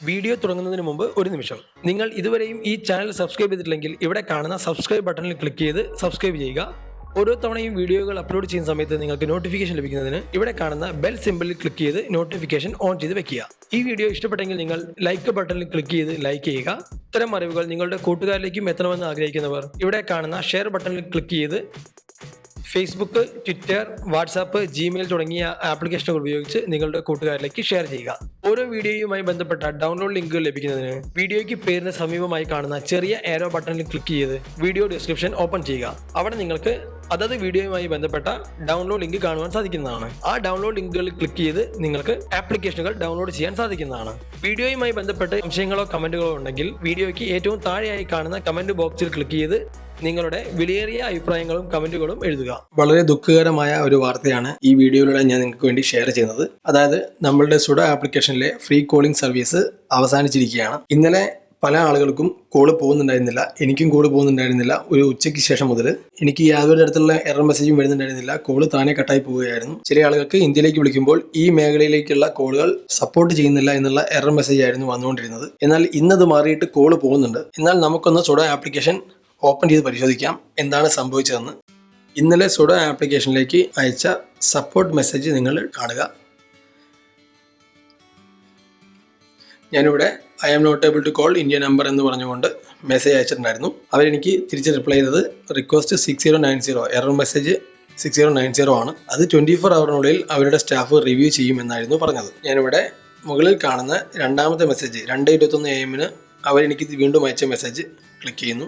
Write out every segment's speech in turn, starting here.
Video തുടങ്ങുന്നതിന് മുമ്പ് ഒരു നിമിഷം. നിങ്ങൾ ഇതുവരെയും ഈ ചാനൽ സബ്സ്ക്രൈബ് ചെയ്തിട്ടില്ലെങ്കിൽ ഇവിടെ കാണുന്ന സബ്സ്ക്രൈബ് ബട്ടണിൽ ക്ലിക്ക് ചെയ്ത് സബ്സ്ക്രൈബ് ചെയ്യുക. ഓരോ തവണയും വീഡിയോകൾ അപ്ലോഡ് ചെയ്യുന്ന സമയത്ത് നിങ്ങൾക്ക് നോട്ടിഫിക്കേഷൻ ലഭിക്കുന്നതിന് ഇവിടെ കാണുന്ന ബെൽ സിമ്പിളിൽ ക്ലിക്ക് ചെയ്ത് നോട്ടിഫിക്കേഷൻ ഓൺ ചെയ്ത് വെക്കുക. ഈ വീഡിയോ ഇഷ്ടപ്പെട്ടെങ്കിൽ നിങ്ങൾ ലൈക്ക് ബട്ടണിൽ ക്ലിക്ക് ചെയ്ത് ലൈക്ക് ചെയ്യുക. ഇത്തരം അറിവുകൾ നിങ്ങളുടെ കൂട്ടുകാരിലേക്കും എത്തണമെന്ന് ആഗ്രഹിക്കുന്നവർ ഇവിടെ കാണുന്ന ഷെയർ ബട്ടണിൽ ക്ലിക്ക് ചെയ്ത് ഫേസ്ബുക്ക് ട്വിറ്റർ വാട്സാപ്പ് ജിമെയിൽ തുടങ്ങിയ ആപ്ലിക്കേഷനുകൾ ഉപയോഗിച്ച് നിങ്ങളുടെ കൂട്ടുകാരിലേക്ക് ഷെയർ ചെയ്യുക. ഓരോ വീഡിയോയുമായി ബന്ധപ്പെട്ട ഡൗൺലോഡ് ലിങ്കുകൾ ലഭിക്കുന്നതിന് വീഡിയോയ്ക്ക് പേരിന് സമീപമായി കാണുന്ന ചെറിയ ഏരോ ബട്ടണിൽ ക്ലിക്ക് ചെയ്ത് വീഡിയോ ഡിസ്ക്രിപ്ഷൻ ഓപ്പൺ ചെയ്യുക. അവിടെ നിങ്ങൾക്ക് അതത് വീഡിയോയുമായി ബന്ധപ്പെട്ട ഡൗൺലോഡ് ലിങ്ക് കാണുവാൻ സാധിക്കുന്നതാണ്. ആ ഡൗൺലോഡ് ലിങ്കുകളിൽ ക്ലിക്ക് ചെയ്ത് നിങ്ങൾക്ക് ആപ്ലിക്കേഷനുകൾ ഡൗൺലോഡ് ചെയ്യാൻ സാധിക്കുന്നതാണ്. വീഡിയോയുമായി ബന്ധപ്പെട്ട് സംശയങ്ങളോ കമന്റുകളോ ഉണ്ടെങ്കിൽ വീഡിയോയ്ക്ക് ഏറ്റവും താഴെയായി കാണുന്ന കമന്റ് ബോക്സിൽ ക്ലിക്ക് ചെയ്ത് നിങ്ങളുടെ വിലയേറിയ അഭിപ്രായങ്ങളും കമന്റുകളും എഴുതുക. വളരെ ദുഃഖകരമായ ഒരു വാർത്തയാണ് ഈ വീഡിയോയിലൂടെ ഞാൻ നിങ്ങൾക്ക് വേണ്ടി ഷെയർ ചെയ്യുന്നത്. അതായത് നമ്മളുടെ സുഡ ആപ്ലിക്കേഷനിലെ ഫ്രീ കോളിംഗ് സർവീസ് അവസാനിച്ചിരിക്കുകയാണ്. ഇന്നലെ പല ആളുകൾക്കും കോൾ പോകുന്നുണ്ടായിരുന്നില്ല. എനിക്കും കോൾ പോകുന്നുണ്ടായിരുന്നില്ല. ഒരു ഉച്ചയ്ക്ക് ശേഷം മുതൽ എനിക്ക് യാതൊരു തരത്തിലുള്ള എറർ മെസ്സേജും വരുന്നുണ്ടായിരുന്നില്ല. കോൾ താനെ കട്ടായി പോവുകയായിരുന്നു. ചില ആളുകൾക്ക് ഇന്ത്യയിലേക്ക് വിളിക്കുമ്പോൾ ഈ മേഖലയിലേക്കുള്ള കോളുകൾ സപ്പോർട്ട് ചെയ്യുന്നില്ല എന്നുള്ള എറർ മെസ്സേജ് ആയിരുന്നു വന്നുകൊണ്ടിരുന്നത്. എന്നാൽ ഇന്നത് മാറിയിട്ട് കോൾ പോകുന്നുണ്ട്. എന്നാൽ നമുക്കൊന്ന് സുഡ ആപ്ലിക്കേഷൻ ഓപ്പൺ ചെയ്ത് പരിശോധിക്കാം. എന്താണ് സംഭവിച്ചതെന്ന്. ഇന്നലെ സുഡ ആപ്ലിക്കേഷനിലേക്ക് അയച്ച സപ്പോർട്ട് മെസ്സേജ് നിങ്ങൾ കാണുക. ഞാനിവിടെ I am not able to call India number എന്ന് പറഞ്ഞുകൊണ്ട് മെസ്സേജ് അയച്ചിട്ടുണ്ടായിരുന്നു. അവരെനിക്ക് തിരിച്ച് റിപ്ലൈ ചെയ്തത് request six zero nine zero error message six zero nine zero ആണ്. അത് ട്വന്റി ഫോർ അവറിനുള്ളിൽ അവരുടെ സ്റ്റാഫ് റിവ്യൂ ചെയ്യുമെന്നായിരുന്നു പറഞ്ഞത്. ഞാനിവിടെ മുകളിൽ കാണുന്ന രണ്ടാമത്തെ മെസ്സേജ് രണ്ട് ഇരുപത്തൊന്ന് എ എമ്മിന് അവരെനിക്ക് വീണ്ടും അയച്ച മെസ്സേജ് ക്ലിക്ക് ചെയ്യുന്നു.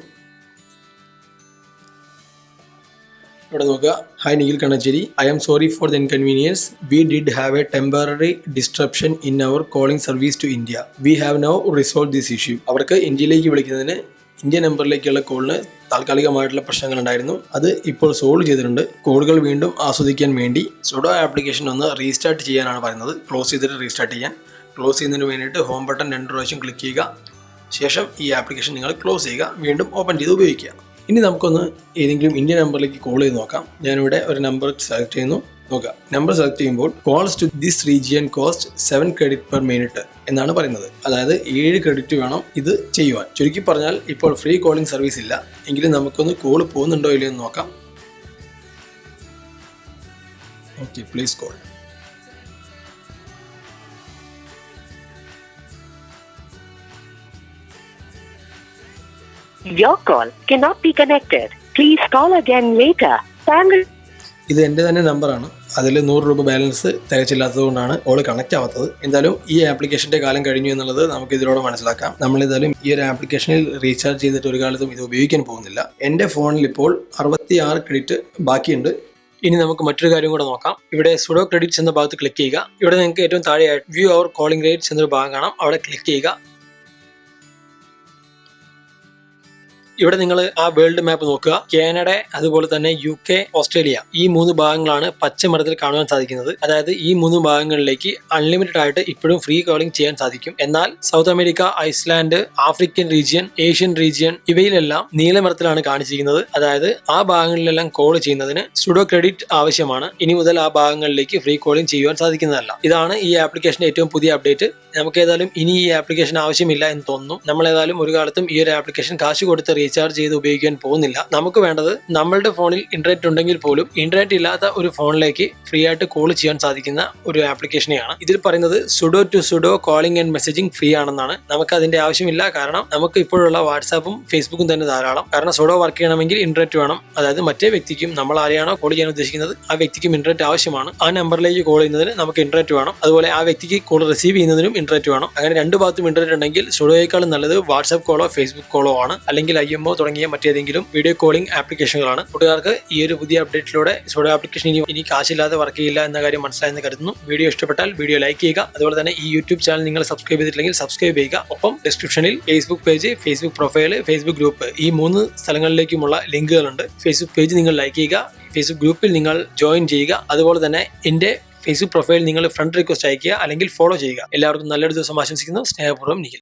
ഇവിടെ നോക്കുക. Hi Nikhil Kannacheri I'm sorry for the inconvenience we did have a temporary disruption in our calling service to India we have now resolve this issue അവർക്ക് ഇന്ത്യയിലേക്ക് വിളിക്കുന്നതിന് ഇന്ത്യൻ നമ്പറിലേക്കുള്ള കോളിന് താൽക്കാലികമായിട്ടുള്ള പ്രശ്നങ്ങൾ ഉണ്ടായിരുന്നു അത് ഇപ്പോൾ സോൾവ് ചെയ്തിട്ടുണ്ട്. കോളുകൾ വീണ്ടും ആസ്വദിക്കാൻ വേണ്ടി സുഡോ ആപ്ലിക്കേഷൻ ഒന്ന് റീസ്റ്റാർട്ട് ചെയ്യാനാണ് പറയുന്നത്. ക്ലോസ് ചെയ്തിട്ട് റീസ്റ്റാർട്ട് ചെയ്യാൻ. ക്ലോസ് ചെയ്യുന്നതിന് വേണ്ടിയിട്ട് ഹോം ബട്ടൺ രണ്ട് പ്രാവശ്യം ക്ലിക്ക് ചെയ്യുക. ശേഷം ഈ ആപ്ലിക്കേഷൻ നിങ്ങൾ ക്ലോസ് ചെയ്യുക. വീണ്ടും ഓപ്പൺ ചെയ്ത് ഉപയോഗിക്കുക. ഇനി നമുക്കൊന്ന് ഏതെങ്കിലും ഇന്ത്യൻ നമ്പറിലേക്ക് കോൾ ചെയ്ത് നോക്കാം. ഞാനിവിടെ ഒരു നമ്പർ സെലക്ട് ചെയ്യുന്നു. നോക്കാം നമ്പർ സെലക്ട് ചെയ്യുമ്പോൾ calls to this region cost seven credit per minute എന്നാണ് പറയുന്നത്. അതായത് ഏഴ് ക്രെഡിറ്റ് വേണം ഇത് ചെയ്യുവാൻ. ചുരുക്കി പറഞ്ഞാൽ ഇപ്പോൾ ഫ്രീ കോളിംഗ് സർവീസ് ഇല്ല. എങ്കിലും നമുക്കൊന്ന് കോൾ പോകുന്നുണ്ടോ ഇല്ലയോ എന്ന് നോക്കാം. Okay please call Your call cannot be connected. Please call again later. താങ്കൾ ഇത് എന്റെ തന്നെ നമ്പറാണ്. അതിൽ നൂറ് രൂപ ബാലൻസ് തികച്ചില്ലാത്തത് കൊണ്ടാണ് ഓൾ കണക്ട് ആവാത്തത്. എന്തായാലും ഈ ആപ്ലിക്കേഷന്റെ കാലം കഴിഞ്ഞു എന്നുള്ളത് നമുക്ക് ഇതിലൂടെ മനസ്സിലാക്കാം. നമ്മൾ ഏതായാലും ഈ ഒരു ആപ്ലിക്കേഷനിൽ റീചാർജ് ചെയ്തിട്ട് ഒരു കാലത്തും ഇത് ഉപയോഗിക്കാൻ പോകുന്നില്ല. എന്റെ ഫോണിൽ ഇപ്പോൾ അറുപത്തി ആറ് ക്രെഡിറ്റ് ബാക്കിയുണ്ട്. ഇനി നമുക്ക് മറ്റൊരു കാര്യം കൂടെ നോക്കാം. ഇവിടെ സുഡോ ക്രെഡിറ്റ്സ് എന്ന ഭാഗത്ത് ക്ലിക്ക് ചെയ്യുക. ഇവിടെ നിങ്ങൾക്ക് ഏറ്റവും താഴെയായിട്ട് വ്യൂ അവർ കോളിംഗ് റേറ്റ്സ് എന്നൊരു ഭാഗം കാണാം. അവിടെ ക്ലിക്ക് ചെയ്യുക. ഇവിടെ നിങ്ങൾ ആ വേൾഡ് മാപ്പ് നോക്കുക. കാനഡ അതുപോലെ തന്നെ യു കെ ഓസ്ട്രേലിയ. ഈ മൂന്ന് ഭാഗങ്ങളാണ് പച്ച മരത്തിൽ കാണുവാൻ സാധിക്കുന്നത്. അതായത് ഈ മൂന്ന് ഭാഗങ്ങളിലേക്ക് അൺലിമിറ്റഡ് ആയിട്ട് ഇപ്പോഴും ഫ്രീ കോളിംഗ് ചെയ്യാൻ സാധിക്കും. എന്നാൽ South America Iceland African region Asian region ഇവയിലെല്ലാം നീലമരത്തിലാണ് കാണിച്ചിരിക്കുന്നത്. അതായത് ആ ഭാഗങ്ങളിലെല്ലാം കോൾ ചെയ്യുന്നതിന് സുഡോ ക്രെഡിറ്റ് ആവശ്യമാണ്. ഇനി മുതൽ ആ ഭാഗങ്ങളിലേക്ക് ഫ്രീ കോളിംഗ് ചെയ്യുവാൻ സാധിക്കുന്നതല്ല. ഇതാണ് ഈ ആപ്ലിക്കേഷന്റെ ഏറ്റവും പുതിയ അപ്ഡേറ്റ് നമുക്ക് ഏതായാലും ഇനി ഈ ആപ്ലിക്കേഷൻ ആവശ്യമില്ല എന്ന് തോന്നുന്നു. നമ്മൾ ഏതായാലും ഒരു കാലത്തും ഈ ഒരു ആപ്ലിക്കേഷൻ കാശ് കൊടുത്ത് റീചാർജ് ചെയ്ത് ഉപയോഗിക്കാൻ പോകുന്നില്ല. നമുക്ക് വേണ്ടത് നമ്മളുടെ ഫോണിൽ ഇന്റർനെറ്റ് ഉണ്ടെങ്കിൽ പോലും ഇന്റർനെറ്റ് ഇല്ലാത്ത ഒരു ഫോണിലേക്ക് ഫ്രീ ആയിട്ട് കോൾ ചെയ്യാൻ സാധിക്കുന്ന ഒരു ആപ്ലിക്കേഷനെയാണ് ഇതിൽ പറയുന്നത് Sudo to Sudo calling and messaging free ആണെന്നാണ്. നമുക്ക് അതിന്റെ ആവശ്യമില്ല. കാരണം നമുക്ക് ഇപ്പോഴുള്ള വാട്സാപ്പും ഫേസ്ബുക്കും തന്നെ ധാരാളം. കാരണം സുഡോ വർക്ക് ചെയ്യണമെങ്കിൽ ഇന്റർനെറ്റ് വേണം. അതായത് മറ്റേ വ്യക്തിക്കും നമ്മൾ ആരെയാണോ കോൾ ചെയ്യാൻ ഉദ്ദേശിക്കുന്നത് ആ വ്യക്തിക്കും ഇന്റർനെറ്റ് ആവശ്യമാണ്. ആ നമ്പറിലേക്ക് കോൾ ചെയ്യുന്നതിന് നമുക്ക് ഇന്റർനെറ്റ് വേണം. അതുപോലെ ആ വ്യക്തിക്ക് കോൾ റിസീവ് ചെയ്യുന്നതിനും ഇന്റർനെറ്റ് വേണം. അങ്ങനെ രണ്ട് ഭാഗത്തും ഇന്റർനെറ്റ് ഉണ്ടെങ്കിൽ സുഡോയേക്കാളും നല്ലത് വാട്സാപ്പ് കോളോ ഫേസ്ബുക്ക് കോളോ ആണ്. അല്ലെങ്കിൽ ഐ എംഒ തുടങ്ങിയ മറ്റേതെങ്കിലും വീഡിയോ കോളിംഗ് ആപ്ലിക്കേഷനുകളാണ് കൂട്ടുകാർക്ക് ഈ ഒരു പുതിയ അപ്ഡേറ്റിലൂടെ സോഡോ ആപ്ലിക്കേഷൻ ഇനി ഇനി കാശില്ലാതെ വർക്ക് ചെയ്യില്ല എന്ന കാര്യം മനസ്സിലായെന്ന് കരുതുന്നു. വീഡിയോ ഇഷ്ടപ്പെട്ടാൽ വീഡിയോ ലൈക്ക് ചെയ്യുക. അതുപോലെ തന്നെ ഈ യൂട്യൂബ് ചാനൽ നിങ്ങൾ സബ്സ്ക്രൈബ് ചെയ്തിട്ടില്ലെങ്കിൽ സബ്സ്ക്രൈബ് ചെയ്യുക. ഒപ്പം ഡിസ്ക്രിപ്ഷനിൽ Facebook page Facebook profile Facebook group ഈ മൂന്ന് സ്ഥലങ്ങളിലേക്കുമുള്ള ലിങ്കുകളുണ്ട്. ഫേസ്ബുക്ക് പേജ് നിങ്ങൾ ലൈക്ക് ചെയ്യുക. ഫേസ്ബുക്ക് ഗ്രൂപ്പിൽ നിങ്ങൾ ജോയിൻ ചെയ്യുക. അതുപോലെ തന്നെ എന്റെ ഫേസ്ബുക്ക് പ്രൊഫൈൽ നിങ്ങൾ ഫ്രണ്ട് റിക്വസ്റ്റ് അയക്കുക അല്ലെങ്കിൽ ഫോളോ ചെയ്യുക. എല്ലാവർക്കും നല്ലൊരു ദിവസം ആശംസിക്കുന്നു. സ്നേഹപൂർവം നിഖിൽ.